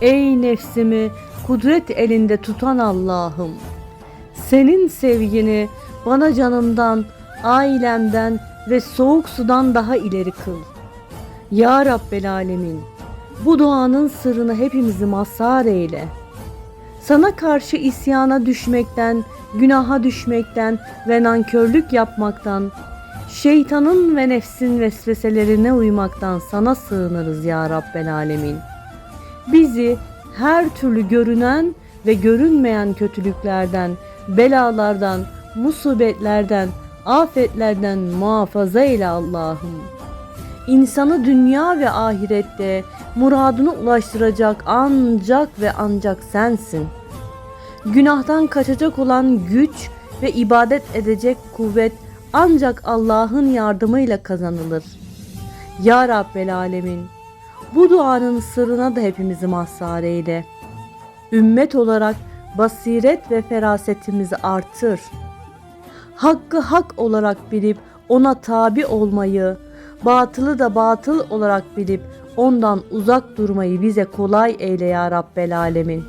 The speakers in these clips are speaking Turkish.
Ey nefsimi kudret elinde tutan Allah'ım. Senin sevgini bana canımdan, ailemden ve soğuk sudan daha ileri kıl. Ya Rabbel Alemin, bu duanın sırrını hepimizi mazhar eyle. Sana karşı isyana düşmekten, günaha düşmekten ve nankörlük yapmaktan, şeytanın ve nefsin vesveselerine uymaktan sana sığınırız ya Rabbel Alemin. Bizi her türlü görünen ve görünmeyen kötülüklerden, belalardan, musibetlerden, afetlerden muhafaza eyle Allah'ım. İnsanı dünya ve ahirette muradına ulaştıracak ancak ve ancak sensin. Günahtan kaçacak olan güç ve ibadet edecek kuvvet ancak Allah'ın yardımıyla kazanılır. Ya Rabbel Alemin, bu duanın sırrına da hepimizi mazhar eyle. Ümmet olarak basiret ve ferasetimizi artır. Hakkı hak olarak bilip ona tabi olmayı, batılı da batıl olarak bilip ondan uzak durmayı bize kolay eyle ya Rabbel Alemin.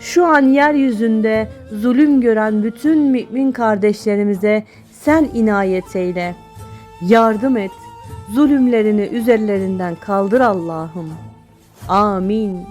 Şu an yeryüzünde zulüm gören bütün mümin kardeşlerimize sen inayet eyle. Yardım et. Zulümlerini üzerlerinden kaldır Allah'ım. Amin.